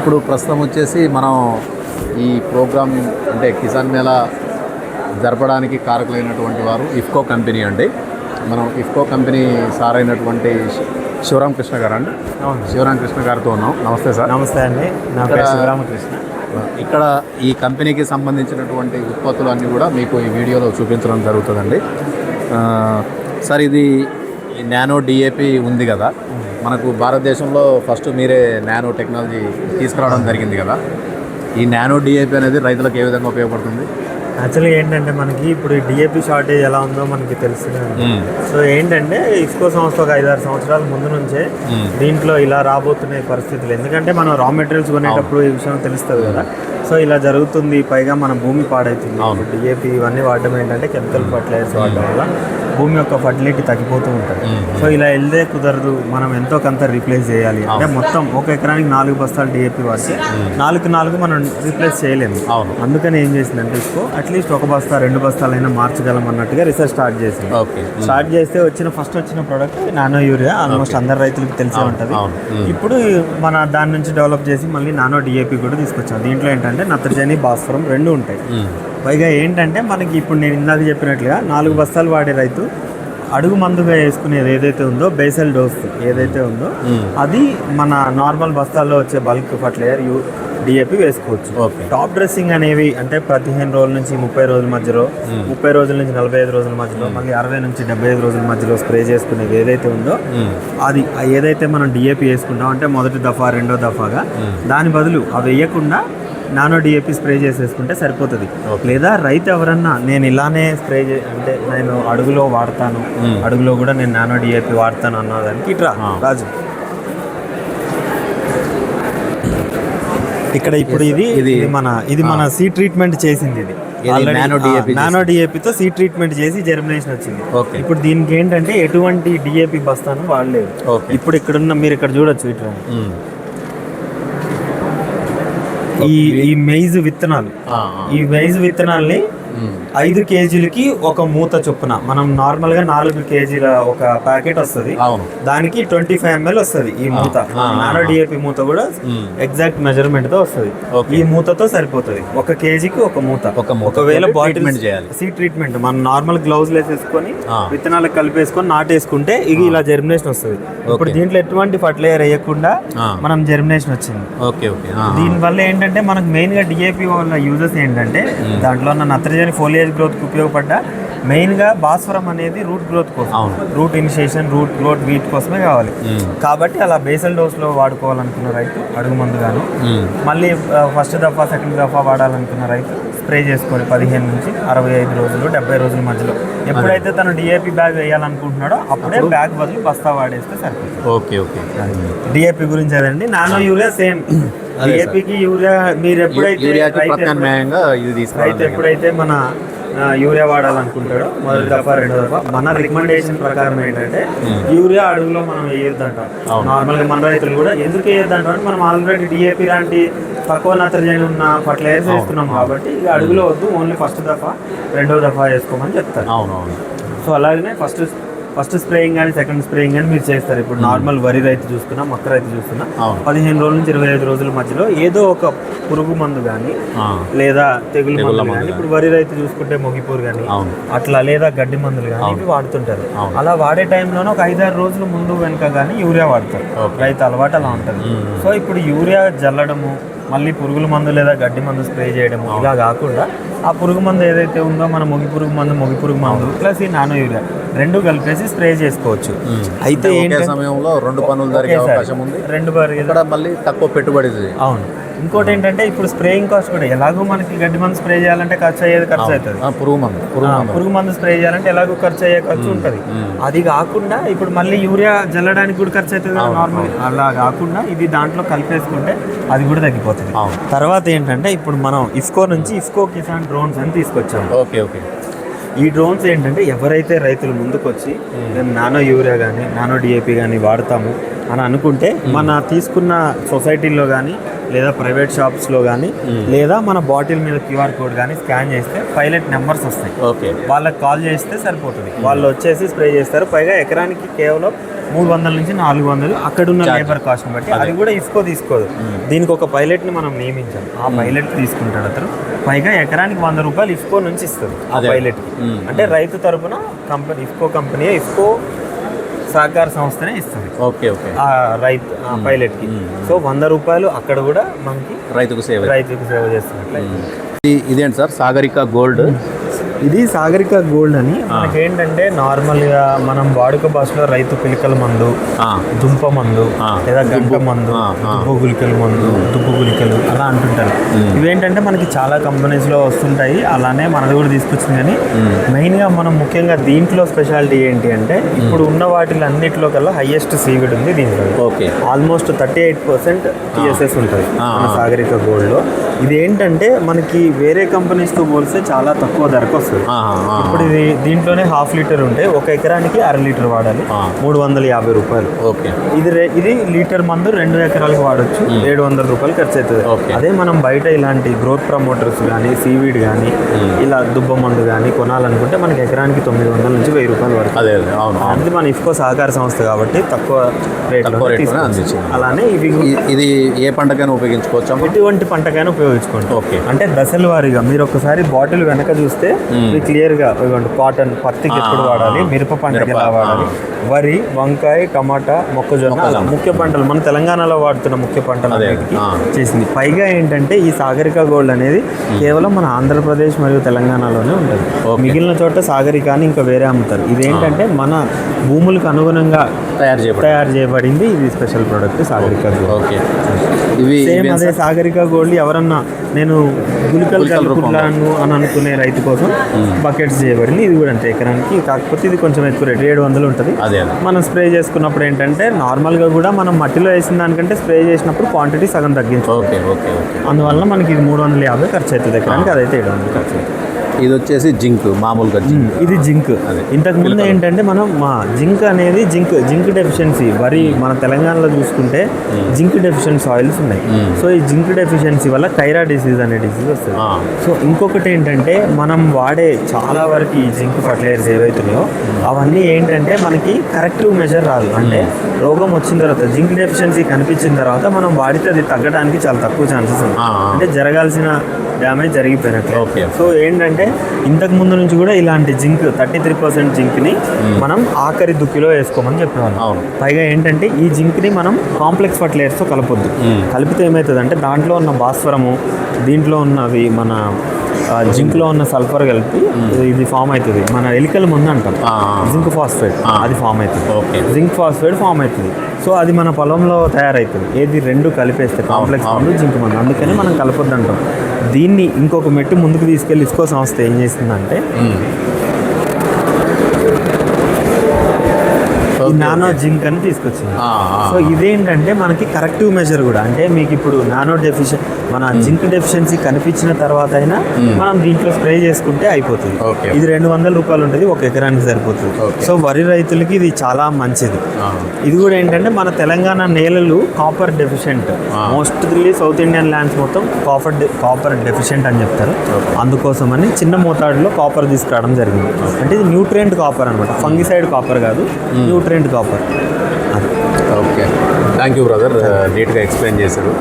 ఇప్పుడు ప్రస్తుతం వచ్చేసి మనం ఈ ప్రోగ్రామ్ అంటే కిసాన్ మేళా జరపడానికి కారకులైనటువంటి వారు ఇఫ్కో కంపెనీ అండి. మనం ఇఫ్కో కంపెనీ సార్ అయినటువంటి శివరామ్ కృష్ణ గారు అండి శివరామ్ కృష్ణ గారితో ఉన్నాం. నమస్తే సార్. నమస్తే అండి. నా పేరు శివరామకృష్ణ. ఇక్కడ ఈ కంపెనీకి సంబంధించినటువంటి ఉత్పత్తులు అన్నీ కూడా మీకు ఈ వీడియోలో చూపించడం జరుగుతుందండి. సార్ ఇది నానో డిఏపి ఉంది కదా. మనకు భారతదేశంలో ఫస్ట్ మీరే నానో టెక్నాలజీ తీసుకురావడం జరిగింది కదా. ఈ నానో డిఏపి అనేది రైతులకు ఏ విధంగా ఉపయోగపడుతుంది? యాక్చువల్గా ఏంటంటే మనకి ఇప్పుడు డిఏపి షార్టేజ్ ఎలా ఉందో మనకి తెలుస్తుంది సో ఏంటంటే ఇఫ్కో సంస్థ ఒక ఐదారు సంవత్సరాల ముందు నుంచే దీంట్లో ఇలా రాబోతున్నాయి పరిస్థితులు. ఎందుకంటే మనం రా మెటీరియల్స్ కొనేటప్పుడు ఈ విషయం తెలుస్తుంది కదా. సో ఇలా జరుగుతుంది పైగా మన భూమి పాడవుతుంది అవును. డిఏపి ఇవన్నీ వాడడం ఏంటంటే కెమికల్ ఫర్టిలైజర్స్ వాడడం వల్ల. భూమి యొక్క ఫర్టిలిటీ తగ్గిపోతూ ఉంటుంది. సో ఇలా వెళ్తే కుదరదు మనం ఎంతో కొంత రీప్లేస్ చేయాలి. అంటే మొత్తం ఒక ఎకరానికి నాలుగు బస్తాలు డిఏపి వాడితే నాలుగు నాలుగు మనం రీప్లేస్ చేయలేము. అవును. అందుకని ఏం చేసిందంటే ఇసుకో అట్లీస్ట్ ఒక బస్తా రెండు బస్తాలైనా మార్చగలం అన్నట్టుగా రీసెర్చ్ స్టార్ట్ చేసింది. స్టార్ట్ చేస్తే వచ్చిన ఫస్ట్ వచ్చిన ప్రోడక్ట్ నానో యూరియా ఆల్మోస్ట్ అందరు రైతులకు తెలిసే ఉంటుంది. ఇప్పుడు మన దాని నుంచి డెవలప్ చేసి మళ్ళీ నానో డిఏపి కూడా తీసుకొచ్చాం. దీంట్లో ఏంటంటే నత్రజని భాస్వరం రెండు ఉంటాయి. పైగా ఏంటంటే మనకి ఇప్పుడు నేను ఇందాక చెప్పినట్లుగా నాలుగు బస్తాలు వాడే రైతు అడుగు మందుగా వేసుకునేది ఏదైతే ఉందో బేసల్ డోస్ ఏదైతే ఉందో. అది మన నార్మల్ బస్తాల్లో వచ్చే బల్క్ ఫర్టిలైజర్ యూ డిఏపి వేసుకోవచ్చు. టాప్ డ్రెస్సింగ్ అనేవి అంటే పదిహేను రోజుల నుంచి ముప్పై రోజుల మధ్యలో ముప్పై రోజుల నుంచి నలభై ఐదు రోజుల మధ్యలో మళ్ళీ అరవై నుంచి డెబ్బై ఐదు రోజుల మధ్యలో స్ప్రే చేసుకునేది ఏదైతే ఉందో. అది ఏదైతే మనం డిఏపి వేసుకుంటాం అంటే మొదటి దఫా రెండో దఫాగా దాని బదులు అవి వేయకుండా నానో డిఏపి స్ప్రే చేసేసుకుంటే సరిపోతుంది. లేదా రైతు ఎవరన్నా నేను ఇలానే స్ప్రే చే అంటే నేను అడుగులో వాడతాను అడుగులో కూడా నేను నానో డిఏపి వాడతాను అన్నదానికి ఇట్రా రాజు. ఇక్కడ ఇప్పుడు ఇది ఇది- మన ఇది మన సీ ట్రీట్మెంట్ చేసింది ఇది. నానో డిఏపితో సీ ట్రీట్మెంట్ చేసి జర్మినేషన్ వచ్చింది. ఓకే. ఇప్పుడు దీనికి ఏంటంటే ఎటువంటి డిఏపి బస్తాను వాడలేదు. ఇప్పుడు ఇక్కడున్న మీరు ఇక్కడ చూడొచ్చు ఇట్లా. ఈ ఈ మెయిజ్ విత్తనాలు. ఈ మెయిజ్ విత్తనాల్ని. ఐదు కేజీలకి ఒక మూత చొప్పున. మనం నార్మల్గా నాలుగు కేజీల ఒక ప్యాకెట్ వస్తుంది. దానికి ట్వంటీ ఫైవ్ ఎంఎల్ వస్తుంది ఈ మూత. నానో డిఏపి మూత కూడా. ఎగ్జాక్ట్ మెజర్మెంట్తో వస్తుంది. ఈ మూతతో సరిపోతుంది. ఒక కేజీకి ఒక మూత. ఒక మూత. ఒకవేళ బాటిల్. Seed treatment. మనం నార్మల్ గ్లౌజ్ వేసేసుకొని ఆ. విత్తనాలకు కలిపేసుకొని నాటేసుకుంటే ఇది ఇలా జర్మినేషన్ వస్తుంది. ఇప్పుడు దీంట్లో ఎటువంటి ఫర్టిలైజర్ వేయకుండా. మనం జర్మినేషన్ వచ్చింది. Okay okay. ఆ. దీనివల్ల ఏంటంటే మనకు మెయిన్గా డిఏపి వల్ల యూజెస్ ఏంటంటే దాంట్లో ఉన్న నత్రజని ఫోలియేజ్ గ్రోత్కి ఉపయోగపడ్డ. మెయిన్గా భాస్వరం అనేది రూట్ గ్రోత్ కోసం. రూట్ ఇనిషియేషన్ రూట్ గ్రోత్ వీట్ కోసమే కావాలి. కాబట్టి అలా బేసల్ డోస్లో వాడుకోవాలనుకున్న రైతు అడుగు మందు గాను ఉమ్. మళ్ళీ ఫస్ట్ దఫా సెకండ్ దఫా వాడాలనుకున్న రైతు స్ప్రే చేసుకొని పదిహేను నుంచి అరవై ఐదు రోజులు డెబ్బై రోజుల మధ్యలో. ఎప్పుడైతే తను డిఏపి బ్యాగ్ వేయాలనుకుంటున్నాడో అప్పుడే బ్యాగ్ బదులు బస్తా వాడేస్తే సరిపోతుంది. Okay okay. డిఏపి గురించి అదండి. Nano urea same. డిఏపికి యూరియా మీరు ఎప్పుడైతే ప్రత్యామ్నాయంగా ఇది రైతు తీసుకురావాలి ఎప్పుడైతే మన యూరియా వాడాలనుకుంటాడో మొదటి దఫా రెండో దఫా మన రికమెండేషన్ ప్రకారం ఏంటంటే యూరియా అడుగులో మనం వేయొద్దంట. నార్మల్గా మన రైతులు కూడా ఎందుకు వేయొద్దంట అంటే మనం ఆల్రెడీ డిఏపి లాంటి తక్కువ నత్రజని ఉన్న ఫర్టిలైజర్స్ వేస్తున్నాం కాబట్టి ఇక అడుగులో వద్దు ఓన్లీ ఫస్ట్ దఫా రెండో దఫా వేసుకోమని చెప్తారు. అవును. సో అలాగనే ఫస్ట్ ఫస్ట్ స్ప్రేయింగ్ కానీ సెకండ్ స్ప్రేయింగ్ కానీ మీరు చేస్తారు. ఇప్పుడు నార్మల్ వరి రైతు చూసుకున్నా మొక్క రైతు చూసుకున్నా అవును. పదిహేను రోజుల నుంచి ఇరవై ఐదు రోజుల మధ్యలో ఏదో ఒక పురుగు మందు కానీ. లేదా తెగులు మందు కానీ ఇప్పుడు వరి రైతు చూసుకుంటే మొగిపూరు కానీ అట్లా లేదా గడ్డి మందులు కానీ ఇవి వాడుతుంటారు. అలా వాడే టైంలోనే ఒక ఐదారు రోజులు ముందు వెనుక కానీ యూరియా వాడతారు. రైతు అలవాటు అలా ఉంటుంది. సో ఇప్పుడు యూరియా జల్లడము మళ్ళీ పురుగుల మందు లేదా గడ్డి మందు స్ప్రే చేయడము ఇలా కాకుండా ఆ పురుగు మందు ఏదైతే ఉందో మన మొగి పురుగు మందు మొగి పురుగు మందు ప్లస్ ఈ నానో యూరియా రెండు కలిపేసి స్ప్రే చేసుకోవచ్చు. అయితే ఏంటంటే సమయంలో రెండు పనులు జరిగే అవకాశం ఉంది. రెండు ఇక్కడ మళ్ళీ తక్కువ పెట్టుబడి. అవును. ఇంకోటి ఏంటంటే ఇప్పుడు స్ప్రేయింగ్ కాస్ట్ కూడా ఎలాగో మనకి గడ్డి మందు స్ప్రే చేయాలంటే ఖర్చు అయ్యేది ఖర్చు అవుతుంది. ఆ, పురుగు మందు పురుగు మందు. స్ప్రే చేయాలంటే ఎలాగో ఖర్చు అయ్యే ఖర్చు ఉంటుంది. అది కాకుండా ఇప్పుడు మళ్ళీ యూరియా జల్లడానికి కూడా ఖర్చు అవుతుంది నార్మల్ అలా కాకుండా ఇది దాంట్లో కలిపేసుకుంటే అది కూడా తగ్గిపోతుంది. తర్వాత ఏంటంటే ఇప్పుడు మనం ఇఫ్కో నుంచి ఇఫ్కో కిసాన్ డ్రోన్స్ అని తీసుకొచ్చాము ఓకే ఓకే. ఈ డ్రోన్స్ ఏంటంటే ఎవరైతే రైతులు ముందుకొచ్చి మేము. నానో యూరియా కానీ నానో డిఏపి కానీ వాడతాము అని అనుకుంటే మన తీసుకున్న సొసైటీలో కానీ లేదా ప్రైవేట్ షాప్స్లో కానీ లేదా మన బాటిల్ మీద క్యూఆర్ కోడ్ కానీ స్కాన్ చేస్తే పైలట్ నెంబర్స్ వస్తాయి. ఓకే. వాళ్ళకి కాల్ చేస్తే సరిపోతుంది. వాళ్ళు వచ్చేసి స్ప్రే చేస్తారు. పైగా ఎకరానికి కేవలం మూడు వందల నుంచి నాలుగు వందలు అక్కడ ఉన్న లేబర్ కాస్ట్ బట్టి. అది కూడా ఇఫ్కో తీసుకోదు దీనికి ఒక పైలట్ని మనం నియమించాం. ఆ పైలట్ తీసుకుంటాడు అతను. పైగా ఎకరానికి వంద రూపాయలు ఇఫ్కో నుంచి ఇస్తారు ఆ. పైలట్ మ్మ్. అంటే రైతు తరపున కంపెనీ ఇఫ్కో కంపెనీ ఇఫ్కో సహకార సంస్థనే ఇస్తుంది. Okay okay. ఆ రైతు ఆ పైలట్కి. సో వంద రూపాయలు అక్కడ కూడా మనకి రైతుకు సేవ. రైతుకు సేవ చేస్తున్నట్లే ఇది- ఇదేంటి సార్? సాగరిక గోల్డ్. ఇది సాగరిక గోల్డ్ అని. మనకేంటంటే నార్మల్గా మనం వాడుక భాషలో రైతు పిలికల మందు ఆ, దుంప మందు ఆ. లేదా గంట మందు. దుబ్బ గులికల మందు దుబ్బ గులికలు అలా అంటుంటారు. ఇవేంటంటే మనకి చాలా కంపెనీస్లో వస్తుంటాయి. అలానే మనది కూడా తీసుకొచ్చింది కానీ మెయిన్గా మనం ముఖ్యంగా దీంట్లో స్పెషాలిటీ ఏంటి అంటే ఇప్పుడు ఉన్న వాటిలో అన్నిటిలో కల్లా హైయెస్ట్ సీవిడ్ ఉంది దీంట్లో. Okay. Almost thirty eight percent TSS ఉంటుంది. సాగరిక గోల్డ్లో ఇది ఏంటంటే మనకి వేరే కంపెనీస్తో పోలిస్తే చాలా తక్కువ ధరకు వస్తుంది. ఇప్పుడు ఇది దీంట్లోనే హాఫ్ లీటర్ ఉంటే ఒక ఎకరానికి అర లీటర్ వాడాలి. మూడు వందల యాభై రూపాయలు. ఓకే. ఇది ఇది లీటర్ మందు రెండు ఎకరాలకు వాడొచ్చు. ఏడు వందల రూపాయలు ఖర్చు అవుతుంది. అదే మనం బయట ఇలాంటి గ్రోత్ ప్రమోటర్స్ కానీ సీవీడ్ కానీ ఇలా దుబ్బ మందు కానీ కొనాలనుకుంటే మనకి ఎకరానికి తొమ్మిది వందల నుంచి వెయ్యి రూపాయలు పడుతుంది. అదే అవును. మన ఇఫ్కో సహకార సంస్థ కాబట్టి తక్కువ రేట్. అలానే ఇవి ఇది ఏ పంటకైనా ఉపయోగించుకోవచ్చా? ఎటువంటి పంటకైనా ఉపయోగించుకోండి. ఓకే. అంటే దశల వారీగా మీరు ఒకసారి బాటిల్ వెనక చూస్తే క్లియర్గా ఇవ్వండి. కాటన్ పత్తికి ఎప్పుడు వాడాలి మిరప పంటకి ఎలా మిరప, వాడాలి. వరి వంకాయ టమాటా మొక్కజొన్న అలా ముఖ్య పంటలు మన తెలంగాణలో వాడుతున్న ముఖ్య పంటలు. చేసింది. పైగా ఏంటంటే ఈ సాగరిక గోల్డ్ అనేది కేవలం మన ఆంధ్రప్రదేశ్ మరియు తెలంగాణలోనే ఉంటుంది. మిగిలిన చోట సాగరిక అని ఇంకా వేరే అమ్ముతారు. ఇదేంటంటే మన భూములకు అనుగుణంగా తయారు తయారు చేయబడింది ఇది special product Sagarika gold. Okay ఇవి సేమ్ అదే? సాగరిక గోల్డ్ ఎవరన్నా నేను గులికలు. కలుపుకున్నాను అని అనుకునే రైతు కోసం బకెట్స్ చేయబడింది. ఇది కూడా అంతే ఎకరానికి. కాకపోతే ఇది కొంచెం ఎక్కువ రేట్. ఏడు వందలు ఉంటుంది. మనం స్ప్రే చేసుకున్నప్పుడు ఏంటంటే నార్మల్గా కూడా మనం మట్టిలో వేసిన దానికంటే స్ప్రే చేసినప్పుడు క్వాంటిటీ సగం తగ్గించు ఓకే ఓకే ఓకే. అందువల్ల మనకి ఇది మూడు వందల యాభై ఖర్చు అవుతుంది ఎకరానికి. అదైతే ఏడు వందలు ఖర్చు అవుతుంది. ఇది వచ్చేసి జింక్ మామూలుగా జింక్. ఇది జింక్. ఇంతకు ముందు ఏంటంటే మనం మా జింక్ అనేది జింక్ జింక్ డెఫిషియన్సీ. వరి మన తెలంగాణలో చూసుకుంటే జింక్ డెఫిషియన్సీ ఆయిల్స్ ఉన్నాయి. సో ఈ జింక్ డెఫిషియన్సీ వల్ల కైరా డిసీజ్ అనే డిసీజ్ వస్తుంది. సో ఇంకొకటి ఏంటంటే మనం వాడే చాలా వరకు ఈ జింక్ ఫర్టిలైజర్స్ ఏవైతున్నాయో అవన్నీ ఏంటంటే మనకి కరెక్టివ్ మెజర్ రాదు. అంటే రోగం వచ్చిన తర్వాత జింక్ డెఫిషియన్సీ కనిపించిన తర్వాత మనం వాడితే అది తగ్గడానికి చాలా తక్కువ ఛాన్సెస్ ఆ. అంటే జరగాల్సిన డ్యామేజ్ జరిగిపోయినట్లే ఓకే. సో ఏంటంటే ఇంతకు ముందు నుంచి కూడా ఇలాంటి జింక్ థర్టీ త్రీ పర్సెంట్ జింక్ని మనం ఆఖరి దుక్కిలో వేసుకోమని చెప్పేవాళ్ళం. అవును. పైగా ఏంటంటే ఈ జింక్ని మనం కాంప్లెక్స్ ఫర్టిలైజర్స్తో కలపొద్దు. కలిపితే ఏమవుతుంది అంటే దాంట్లో ఉన్న భాస్వరము దీంట్లో ఉన్నవి మన జింక్లో ఉన్న సల్ఫర్ కలిపి ఇది ఫామ్ అవుతుంది. మన ఎలికల ముందు అంటాం. Zinc phosphate. అది ఫామ్ అవుతుంది. ఓకే. జింక్ ఫాస్ఫేట్ ఫామ్ అవుతుంది. సో అది మన పొలంలో తయారవుతుంది ఏది రెండు కలిపేస్తే కాంప్లెక్స్. మందు జింక్ మందు. అందుకని మనం కలపొద్దు అంటాం దీన్ని ఇంకొక మెట్టు ముందుకు తీసుకెళ్ళి ఇస్కో సంస్థ ఏం చేసిందంటే మ్మ్. ఈ ఓకే, నానో. జింక్ అని తీసుకొచ్చింది. సో ఇదేంటంటే మనకి కరెక్టివ్ మెజర్ కూడా. అంటే మీకు ఇప్పుడు నానో డెఫిషియన్ మన జింక్ డెఫిషియన్సీ కనిపించిన తర్వాత అయినా మనం దీంట్లో స్ప్రే చేసుకుంటే అయిపోతుంది. ఇది రెండు వందల రూపాయలు ఉంటుంది ఒక ఎకరానికి సరిపోతుంది. సో వరి రైతులకి ఇది చాలా మంచిది. ఇది కూడా ఏంటంటే మన తెలంగాణ నేలలు copper deficient. Mostly South Indian lands మొత్తం కాపర్ కాపర్ డెఫిషియెంట్ అని చెప్తారు. అందుకోసమని చిన్న మోతాడులో కాపర్ తీసుకురావడం జరిగింది. అంటే ఇది న్యూట్రియంట్ కాపర్ అనమాట ఫంగిసైడ్ కాపర్ కాదు. Nutrient copper. అది ఓకే థ్యాంక్ యూ బ్రదర్ నీట్గా ఎక్స్ప్లెయిన్ చేశారు.